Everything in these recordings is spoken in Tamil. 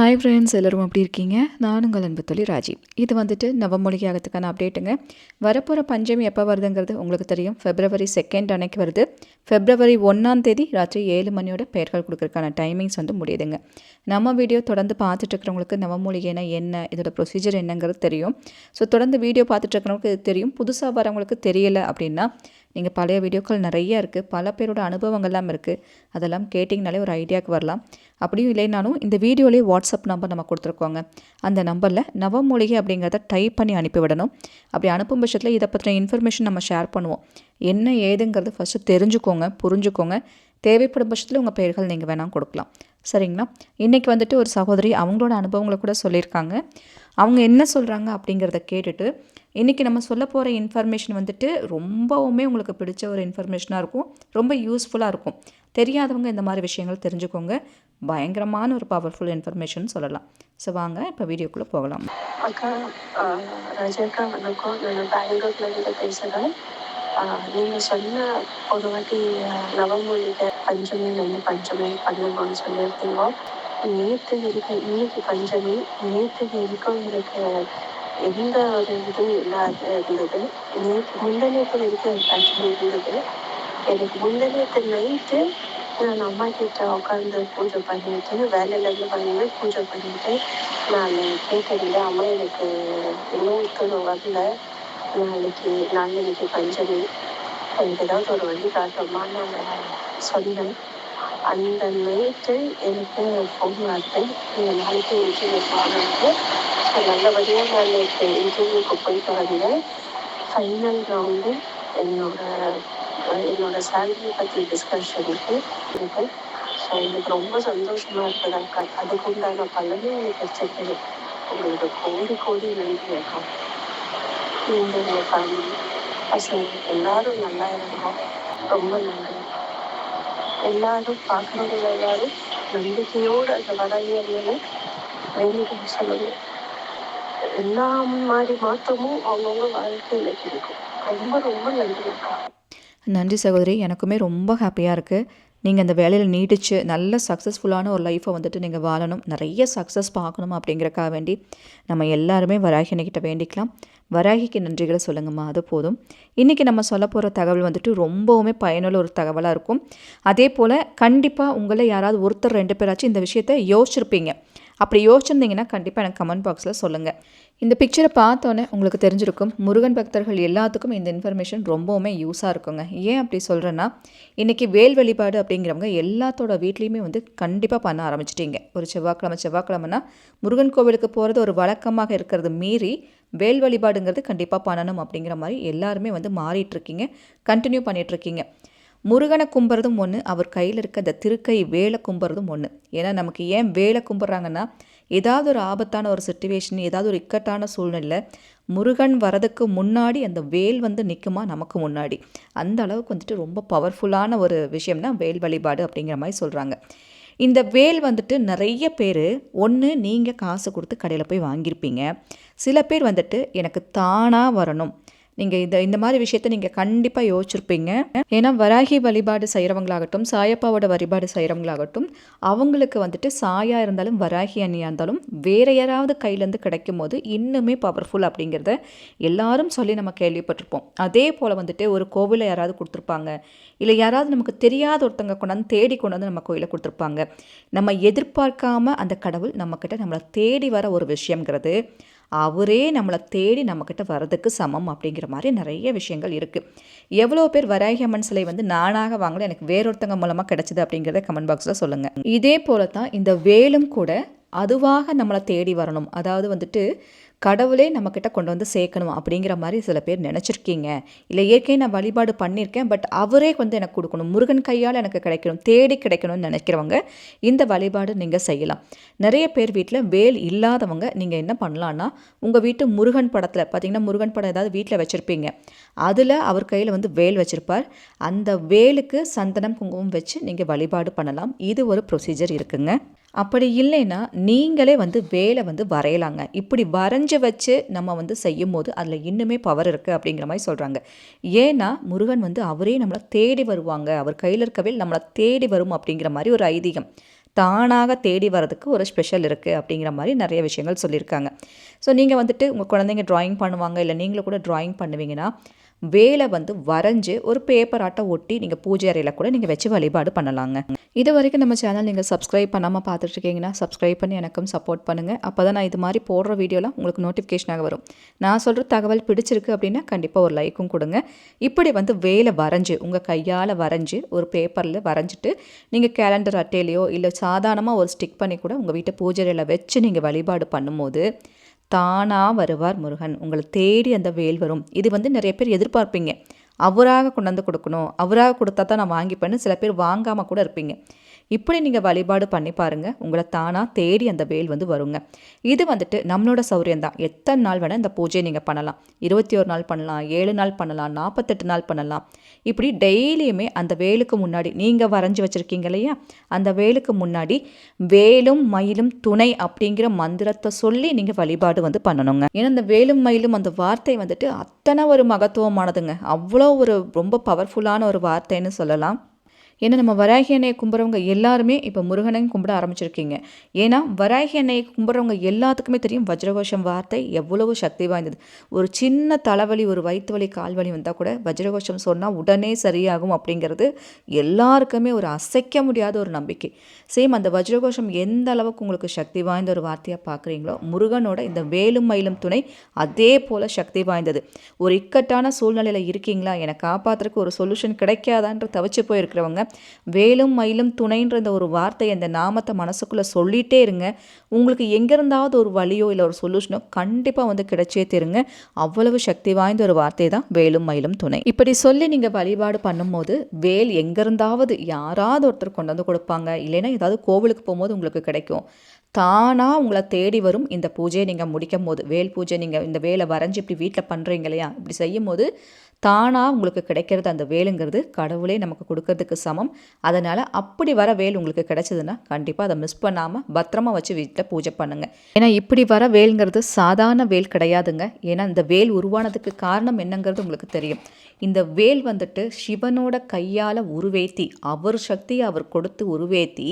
ஹாய் ஃப்ரெண்ட்ஸ் எல்லோரும் எப்படி இருக்கீங்க? நான் உங்கள் அன்பு தொழில் ராஜி. இது வந்துட்டு நவமொழியாகத்துக்கான அப்டேட்டுங்க வரப்போகிற பஞ்சமி எப்போ வருதுங்கிறது உங்களுக்கு தெரியும். ஃபெப்ரவரி செகண்ட் அன்னைக்கு வருது. ஃபெப்ரவரி ஒன்றாம் தேதி ராத்திரி ஏழு மணியோட பெயர்கள் கொடுக்குறதுக்கான டைமிங்ஸ் வந்து முடியுதுங்க. நம்ம வீடியோ தொடர்ந்து பார்த்துட்ருக்கிறவங்களுக்கு நவமொழிகைனா என்ன இதோட ப்ரொசீஜர் என்னங்கிறது தெரியும். ஸோ தொடர்ந்து வீடியோ பார்த்துட்ருக்கிறவங்களுக்கு இது தெரியும். புதுசாக வரவங்களுக்கு தெரியலை அப்படின்னா நீங்கள் பழைய வீடியோக்கள் நிறைய இருக்குது பல பேரோட அனுபவங்கள்லாம் இருக்குது. அதெல்லாம் கேட்டிங்கனாலே ஒரு ஐடியாவுக்கு வரலாம். அப்படியும் இல்லைனாலும் இந்த வீடியோலேயே வாட்ஸ்அப் நம்பர் நம்ம கொடுத்துருக்கோங்க. அந்த நம்பரில் நவமூலிகை அப்படிங்கிறத டைப் பண்ணி அனுப்பிவிடணும் அப்படி அனுப்பும் பட்சத்தில் இதை பற்றின இன்ஃபர்மேஷன் நம்ம ஷேர் பண்ணுவோம். என்ன ஏதுங்கிறது ஃபஸ்ட்டு தெரிஞ்சுக்கோங்க புரிஞ்சுக்கோங்க. தேவைப்படும் பட்சத்தில் உங்கள் பெயர்கள் நீங்கள் வேணால் கொடுக்கலாம். சரிங்களா? இன்றைக்கி வந்துட்டு ஒரு சகோதரி அவங்களோட அனுபவங்களை கூட சொல்லியிருக்காங்க. அவங்க என்ன சொல்கிறாங்க அப்படிங்கிறத கேட்டுட்டு இன்றைக்கி நம்ம சொல்ல போகிற இன்ஃபர்மேஷன் வந்துட்டு ரொம்பவுமே உங்களுக்கு பிடிச்ச ஒரு இன்ஃபர்மேஷனாக இருக்கும். ரொம்ப யூஸ்ஃபுல்லாக இருக்கும். தெரியாதவங்க இந்த மாதிரி விஷயங்கள் தெரிஞ்சுக்கோங்க. பயங்கரமான ஒரு பவர்ஃபுல் இன்ஃபர்மேஷன் சொல்லலாம். ஸோ வாங்க இப்போ வீடியோக்குள்ளே போகலாம். அக்கா ரஜினிகா வணக்கம். நான் பேசுகிறேன் நீங்கள் சொன்ன ஒரு வாட்டி ஆஹ் பஞ்சமி ரெண்டு பஞ்சமி பண்ணுங்கன்னு சொல்லியிருந்தீங்க நேற்று இருக்க இன்னைக்கு பஞ்சமி நேற்று வரைக்கும் இருக்க. எந்த ஒரு இதுவும் இல்லாத இருந்தது நேற்று வரைக்கும் எனக்கு பஞ்சமி இருந்தது? எனக்கு முந்தநேற்று நைட்டு நான் அம்மா கிட்ட உட்காந்து பூஜை பண்ணிட்டு வேலையிலேருந்து பண்ணி பூஜை பண்ணிட்டு நான் கேட்டிருந்தேன் அம்மா எனக்கு இன்னும் உத்தரவு வரல. நாளைக்கு நாளைக்கு பஞ்சமி. எனக்கு ஏதாவது ஒரு வழி காட்டுமா நான் சொன்னேன். அந்த நைட்டு எனக்கு ஃபோன் வருது நீங்கள் நாளைக்கு இன்டர்வியூ போகணுன்ட்டு ஸோ நல்லபடியாக நான் நேற்று இன்டர்வியூக்கு போயிட்டு வந்தேன். ஃபைனல் ரவுண்டு என்னோட என்னோட சேலரி பற்றி டிஸ்கஷனுக்கு இருக்கு ஸோ எனக்கு ரொம்ப சந்தோஷமாக இருக்குது அக்கா. அதுக்கு உண்டான பலனும் எனக்கு கிடைச்சிருக்குது உங்களுக்கு கோடி கோடி நன்றி அக்கா. நீங்கள் ஃபேமிலி பசங்க எல்லாரும் நல்லா இருக்கணும். ரொம்ப நன்றி. எல்லாரும் பார்க்குறவங்க எல்லாரும் நம்பிக்கையோடு அந்த வராங்க வேலைக்கு சொல்லுங்க எல்லா மாதிரி மாற்றமும் அவங்கவுங்க வாழ்க்கையில் இருக்கும் ரொம்ப ரொம்ப நன்றி நன்றி சகோதரி. எனக்குமே ரொம்ப ஹாப்பியாக இருக்குது நீங்கள் அந்த வேலையில் நீடிச்சு நல்ல சக்ஸஸ்ஃபுல்லான ஒரு லைஃப்பை வந்துட்டு நீங்கள் வாழணும். நிறைய சக்ஸஸ் பார்க்கணும் அப்படிங்கிறக்காக வேண்டி நம்ம எல்லாருமே வராகினிக்கிட்ட வேண்டிக்கலாம். வராகிக்கு நன்றிகளை சொல்லுங்கம்மா. அது போதும். இன்றைக்கி நம்ம சொல்ல போகிற தகவல் வந்துட்டு ரொம்பவுமே பயனுள்ள ஒரு தகவலாக இருக்கும். அதே போல் கண்டிப்பாக உங்களை யாராவது ஒருத்தர் ரெண்டு பேராச்சும் இந்த விஷயத்தை யோசிச்சிருப்பீங்க. அப்படி யோசிச்சிருந்தீங்கன்னா கண்டிப்பாக எனக்கு கமெண்ட் பாக்ஸில் சொல்லுங்கள் இந்த பிக்சரை பார்த்தோன்னே உங்களுக்கு தெரிஞ்சிருக்கும். முருகன் பக்தர்கள் எல்லாத்துக்கும் இந்த இன்ஃபர்மேஷன் ரொம்பவுமே யூஸாக இருக்குங்க. ஏன் அப்படி சொல்கிறேன்னா இன்றைக்கி வேல் வழிபாடு அப்படிங்கிறவங்க எல்லாத்தோட வீட்லேயுமே வந்து கண்டிப்பாக பண்ண ஆரம்பிச்சிட்டிங்க. ஒரு செவ்வாய்க்கிழமை செவ்வாய்க்கிழமைனா முருகன் கோவிலுக்கு போகிறது ஒரு வழக்கமாக இருக்கிறது மீறி வேல் வழிபாடுங்கிறது கண்டிப்பாக பண்ணணும் அப்படிங்கிற மாதிரி எல்லாருமே வந்து மாறிட்டுருக்கீங்க கண்டினியூ பண்ணிகிட்ருக்கீங்க முருகனை கும்புறதும் ஒன்று அவர் கையில் இருக்க அந்த திருக்கை வேலை கும்புறதும் ஒன்று ஏன்னா நமக்கு ஏன் வேலை கும்பிட்றாங்கன்னா ஏதாவது ஒரு ஆபத்தான ஒரு சுச்சுவேஷன் ஏதாவது ஒரு இக்கட்டான சூழ்நிலை முருகன் வரதுக்கு முன்னாடி அந்த வேல் வந்து நிற்குமா நமக்கு முன்னாடி. அந்த அளவுக்கு வந்துட்டு ரொம்ப பவர்ஃபுல்லான ஒரு விஷயம்னா வேல் வழிபாடு அப்படிங்கிற மாதிரி சொல்கிறாங்க இந்த வேல் வந்துட்டு நிறைய பேர் ஒன்று நீங்கள் காசு கொடுத்து கடையில் போய் வாங்கியிருப்பீங்க. சில பேர் வந்துட்டு எனக்கு தானாக வரணும். நீங்கள் இந்த இந்த மாதிரி விஷயத்த நீங்கள் கண்டிப்பாக யோசிச்சிருப்பீங்க. ஏன்னா வராகி வழிபாடு செய்கிறவங்களாகட்டும் சாயப்பாவோட வழிபாடு செய்கிறவங்களாகட்டும் அவங்களுக்கு வந்துட்டு சாயா இருந்தாலும் வராகி அணியாக இருந்தாலும் வேறு யாராவது கையிலேருந்து கிடைக்கும் போது இன்னுமே பவர்ஃபுல் அப்படிங்கிறத எல்லாரும் சொல்லி நம்ம கேள்விப்பட்டிருப்போம். அதே போல் வந்துட்டு ஒரு கோவிலை யாராவது கொடுத்துருப்பாங்க. இல்லை யாராவது நமக்கு தெரியாத ஒருத்தங்க கொண்டாந்து தேடி கொண்டு வந்து நம்ம கோயிலை கொடுத்துருப்பாங்க. நம்ம எதிர்பார்க்காம அந்த கடவுள் நம்மக்கிட்ட நம்மளை தேடி வர ஒரு விஷயங்கிறது அவரே நம்மளை தேடி நம்மக்கிட்ட வர்றதுக்கு சமம் அப்படிங்கிற மாதிரி நிறைய விஷயங்கள் இருக்குது எவ்வளோ பேர் வராகி அம்மன் சிலை வந்து நானாக வாங்கல எனக்கு வேறொருத்தங்க மூலமாக கிடைச்சிது அப்படிங்கிறத கமெண்ட் பாக்ஸில் சொல்லுங்கள் இதே போல தான் இந்த வேலும் கூட அதுவாக நம்மளை தேடி வரணும். அதாவது வந்துட்டு கடவுளே நம்மக்கிட்ட கொண்டு வந்து சேர்க்கணும் அப்படிங்கிற மாதிரி சில பேர் நினச்சிருக்கீங்க. இல்லை இயற்கையை நான் வழிபாடு பண்ணியிருக்கேன் பட் அவரே வந்து எனக்கு கொடுக்கணும். முருகன் கையால் எனக்கு கிடைக்கணும் தேடி கிடைக்கணும்னு நினைக்கிறவங்க இந்த வழிபாடு நீங்கள் செய்யலாம். நிறைய பேர் வீட்டில் வேல் இல்லாதவங்க நீங்கள் என்ன பண்ணலான்னா உங்கள் வீட்டு முருகன் படத்தில் பார்த்தீங்கன்னா முருகன் படம் ஏதாவது வீட்டில் வச்சுருப்பீங்க. அதில் அவர் கையில் வந்து வேல் வச்சுருப்பார். அந்த வேலுக்கு சந்தனம் குங்குமம் வச்சு நீங்கள் வழிபாடு பண்ணலாம். இது ஒரு ப்ரொசீஜர் இருக்குங்க. அப்படி இல்லைன்னா நீங்களே வந்து வேலை வந்து வரையலாங்க. இப்படி வரைஞ்சி வச்சு நம்ம வந்து செய்யும் போது அதில் இன்னுமே பவர் இருக்குது அப்படிங்கிற மாதிரி சொல்கிறாங்க ஏன்னா முருகன் வந்து அவரே நம்மளை தேடி வருவாங்க. அவர் கையில் இருக்கவே நம்மளை தேடி வரும் அப்படிங்கிற மாதிரி ஒரு ஐதீகம். தானாக தேடி வரதுக்கு ஒரு ஸ்பெஷல் இருக்குது அப்படிங்கிற மாதிரி நிறைய விஷயங்கள் சொல்லியிருக்காங்க. ஸோ நீங்கள் வந்துட்டு உங்கள் குழந்தைங்க ட்ராயிங் பண்ணுவாங்க. இல்லை நீங்களும் கூட ட்ராயிங் பண்ணுவீங்கன்னா வேலை வந்து வரைஞ்சி ஒரு பேப்பர் ஆட்டை ஒட்டி நீங்கள் பூஜை அறையில் கூட நீங்கள் வச்சு வழிபாடு பண்ணலாங்க. இது வரைக்கும் நம்ம சேனல் நீங்கள் சப்ஸ்கிரைப் பண்ணாமல் பார்த்துட்ருக்கீங்கன்னா சப்ஸ்கிரைப் பண்ணி எனக்கும் சப்போர்ட் பண்ணுங்கள் அப்போ தான் நான் இது மாதிரி போடுற வீடியோலாம் உங்களுக்கு நோட்டிஃபிகேஷனாக வரும். நான் சொல்கிற தகவல் பிடிச்சிருக்கு அப்படின்னா கண்டிப்பாக ஒரு லைக்கும் கொடுங்க. இப்படி வந்து வேலை வரைஞ்சி உங்கள் கையால் வரைஞ்சி ஒரு பேப்பரில் வரைஞ்சிட்டு நீங்கள் கேலண்டர் அட்டையிலையோ இல்லை சாதாரணமாக ஒரு ஸ்டிக் பண்ணி கூட உங்கள் வீட்டை பூஜை வச்சு நீங்கள் வழிபாடு பண்ணும்போது தானாக வருவார் முருகன். உங்களை தேடி அந்த வேல் வரும். இது வந்து நிறைய பேர் எதிர்பார்ப்பீங்க. அவராக கொண்டாந்து கொடுக்கணும். அவராக கொடுத்தா தான் நான் வாங்கிப்பேன்னு சில பேர் வாங்காமல் கூட இருப்பீங்க. இப்படி நீங்கள் வழிபாடு பண்ணி பாருங்கள் உங்களை தானாக தேடி அந்த வேல் வந்து வருங்க. இது வந்துட்டு நம்மளோட சௌரியம் தான் எத்தனை நாள் வேணால் இந்த பூஜையை நீங்கள் பண்ணலாம். இருபத்தி ஒரு நாள் பண்ணலாம் ஏழு நாள் பண்ணலாம் நாற்பத்தெட்டு நாள் பண்ணலாம். இப்படி டெய்லியுமே அந்த வேலுக்கு முன்னாடி நீங்கள் வரைஞ்சி வச்சுருக்கீங்க இல்லையா? அந்த வேலுக்கு முன்னாடி வேலும் மயிலும் துணை அப்படிங்கிற மந்திரத்தை சொல்லி நீங்கள் வழிபாடு வந்து பண்ணணுங்க. ஏன்னா அந்த வேலும் மயிலும் அந்த வார்த்தை வந்துட்டு அத்தனை ஒரு மகத்துவமானதுங்க. அவ்வளோ ஒரு ரொம்ப பவர்ஃபுல்லான ஒரு வார்த்தைன்னு சொல்லலாம். ஏன்னா நம்ம வராகி அன்னையை கும்பிட்றவங்க எல்லாருமே இப்போ முருகனையும் கும்பிட ஆரம்பிச்சிருக்கீங்க. ஏன்னா வராகி அன்னையை கும்பிட்றவங்க எல்லாத்துக்குமே தெரியும் வஜ்ரகோஷம் வார்த்தை எவ்வளவு சக்தி வாய்ந்தது. ஒரு சின்ன தலைவலி ஒரு வயிற்று வலி கால் வலி வந்தால் கூட வஜ்ரகோஷம் சொன்னால் உடனே சரியாகும் அப்படிங்கிறது எல்லாருக்குமே ஒரு அசைக்க முடியாத ஒரு நம்பிக்கை. சேம் அந்த வஜ்ரகோஷம் எந்த அளவுக்கு உங்களுக்கு சக்தி வாய்ந்த ஒரு வார்த்தையாக பார்க்குறீங்களோ முருகனோட இந்த வேலும் மயிலும் துணை அதே போல் சக்தி வாய்ந்தது. ஒரு இக்கட்டான சூழ்நிலையில் இருக்கீங்களா? என்னை காப்பாற்றுறதுக்கு ஒரு சொல்யூஷன் கிடைக்காதான்ற தவிச்சு போயிருக்கிறவங்க வேலும் மயிலும் துணைன்ற இந்த ஒரு வார்த்தையை இந்த நாமத்தை மனசுக்குள்ளே சொல்லிகிட்டே இருங்க. உங்களுக்கு எங்கேருந்தாவது ஒரு வழியோ இல்லை ஒரு சொல்யூஷனோ கண்டிப்பாக வந்து கிடைச்சே தருங்க. அவ்வளவு சக்தி வாய்ந்த ஒரு வார்த்தை தான் வேலும் மயிலும் துணை. இப்படி சொல்லி நீங்கள் வழிபாடு பண்ணும்போது வேல் எங்கேருந்தாவது யாராவது ஒருத்தர் கொண்டு வந்து கொடுப்பாங்க. இல்லைன்னா ஏதாவது கோவிலுக்கு போகும்போது உங்களுக்கு கிடைக்கும். தானாக உங்களை தேடி வரும் இந்த பூஜையை நீங்கள் முடிக்கும் போது வேல் பூஜை நீங்கள் இந்த வேலை வரைஞ்சி இப்படி வீட்டில் பண்ணுறீங்க இல்லையா? இப்படி செய்யும் போது தானாக உங்களுக்கு கிடைக்கிறது அந்த வேலுங்கிறது கடவுளே நமக்கு கொடுக்கறதுக்கு சமம். அதனால் அப்படி வர வேல் உங்களுக்கு கிடைச்சதுன்னா கண்டிப்பாக அதை மிஸ் பண்ணாமல் பத்திரமா வச்சு வீட்டில் பூஜை பண்ணுங்கள் ஏன்னா இப்படி வர வேல்ங்கிறது சாதாரண வேல் கிடையாதுங்க. ஏன்னா இந்த வேல் உருவானதுக்கு காரணம் என்னங்கிறது உங்களுக்கு தெரியும். இந்த வேல் வந்துட்டு சிவனோட கையால் உருவேத்தி அவர் சக்தியை அவர் கொடுத்து உருவேத்தி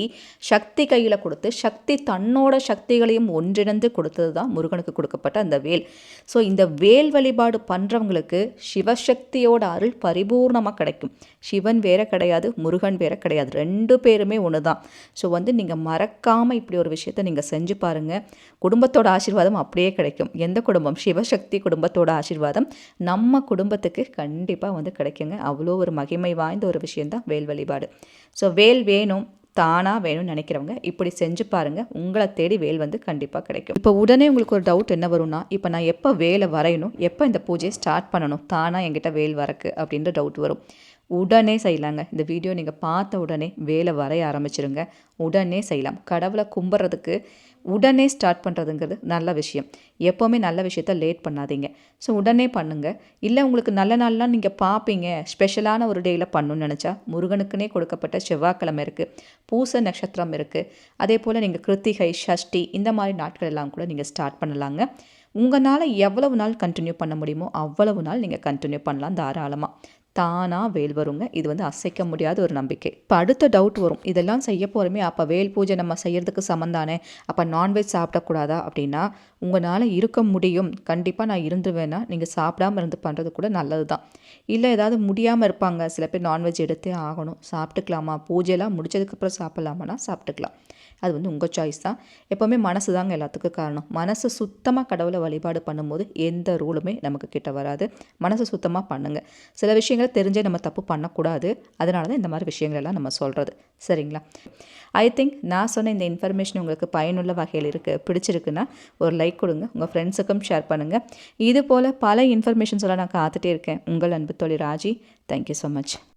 சக்தி கையில் கொடுத்து சக்தி தன்னோட சக்திகளையும் ஒன்றிணைந்து கொடுத்தது தான் முருகனுக்கு கொடுக்கப்பட்ட அந்த வேல். ஸோ இந்த வேல் வழிபாடு பண்ணுறவங்களுக்கு சிவசக்தி சக்தியோட அருள் பரிபூர்ணமாக கிடைக்கும். சிவன் வேற கிடையாது முருகன் வேற கிடையாது. ரெண்டு பேருமே ஒன்று தான் ஸோ வந்து நீங்கள் மறக்காமல் இப்படி ஒரு விஷயத்தை நீங்கள் செஞ்சு பாருங்கள் குடும்பத்தோட ஆசீர்வாதம் அப்படியே கிடைக்கும். எந்த குடும்பம்? சிவசக்தி குடும்பத்தோட ஆசீர்வாதம் நம்ம குடும்பத்துக்கு கண்டிப்பாக வந்து கிடைக்குங்க. அவ்வளோ ஒரு மகிமை வாய்ந்த ஒரு விஷயந்தான் வேல் வழிபாடு. ஸோ வேல் வேணும். தானாக வேணும்னு நினைக்கிறவங்க இப்படி செஞ்சு பாருங்கள் உங்களை தேடி வேல் வந்து கண்டிப்பாக கிடைக்கும். இப்போ உடனே உங்களுக்கு ஒரு டவுட் என்ன வரும்னா இப்போ நான் எப்போ வேலை வரையணும்? எப்போ இந்த பூஜையை ஸ்டார்ட் பண்ணணும்? தானாக என்கிட்ட வேல் வரக்கு அப்படின்ற டவுட் வரும். உடனே செய்யலாங்க. இந்த வீடியோ நீங்கள் பார்த்த உடனே வேலை வரைய ஆரம்பிச்சிருங்க. உடனே செய்யலாம். கடவுளை கும்பிட்றதுக்கு உடனே ஸ்டார்ட் பண்ணுறதுங்கிறது நல்ல விஷயம். எப்போவுமே நல்ல விஷயத்த லேட் பண்ணாதீங்க. ஸோ உடனே பண்ணுங்கள் இல்லை உங்களுக்கு நல்ல நாள்லாம் நீங்கள் பார்ப்பீங்க. ஸ்பெஷலான ஒரு டேயில் பண்ணணும்னு நினச்சா முருகனுக்குனே கொடுக்கப்பட்ட செவ்வாய்க்கிழமை இருக்குது பூச நட்சத்திரம் இருக்குது அதே போல் நீங்கள் கிருத்திகை ஷஷ்டி இந்த மாதிரி நாட்கள் எல்லாம் கூட நீங்கள் ஸ்டார்ட் பண்ணலாங்க. உங்களால் எவ்வளவு நாள் கண்டினியூ பண்ண முடியுமோ அவ்வளவு நாள் நீங்கள் கண்டினியூ பண்ணலாம் தாராளமாக தானாக வேல் வருங்க. இது வந்து அசைக்க முடியாத ஒரு நம்பிக்கை. இப்போ அடுத்த டவுட் வரும். இதெல்லாம் செய்ய போகிறோமே அப்போ வேல் பூஜை நம்ம செய்கிறதுக்கு சமந்தானே. அப்போ நான்வெஜ் சாப்பிடக்கூடாதா அப்படின்னா உங்களால் இருக்க முடியும். கண்டிப்பாக நான் இருந்துவேன்னா நீங்கள் சாப்பிடாம இருந்து பண்ணுறது கூட நல்லது தான் இல்லை ஏதாவது முடியாமல் இருப்பாங்க. சில பேர் நான்வெஜ் எடுத்தே ஆகணும். சாப்பிட்டுக்கலாமா? பூஜையெல்லாம் முடிச்சதுக்கப்புறம் சாப்பிட்லாமான்னா சாப்பிட்டுக்கலாம். அது வந்து உங்கள் சாய்ஸ் தான். எப்போவுமே மனசு தாங்க எல்லாத்துக்கும் காரணம். மனசு சுத்தமாக கடவுளை வழிபாடு பண்ணும்போது எந்த ரூலுமே நமக்கு கிட்ட வராது. மனசு சுத்தமாக பண்ணுங்கள் சில விஷயங்களை தெரிஞ்சே நம்ம தப்பு பண்ணக்கூடாது. அதனால தான் இந்த மாதிரி விஷயங்களெல்லாம் நம்ம சொல்கிறது சரிங்களா? ஐ திங்க் நான் சொன்ன இந்த இன்ஃபர்மேஷன் உங்களுக்கு பயனுள்ள வகையில் இருக்குது பிடிச்சிருக்குன்னா ஒரு லைக் கொடுங்க. உங்கள் ஃப்ரெண்ட்ஸுக்கும் ஷேர் பண்ணுங்கள் இது போல் பல இன்ஃபர்மேஷன்ஸ் எல்லாம் நான் காத்துட்டே இருக்கேன். உங்கள் அன்பு தொழில் ராஜி. Thank you so much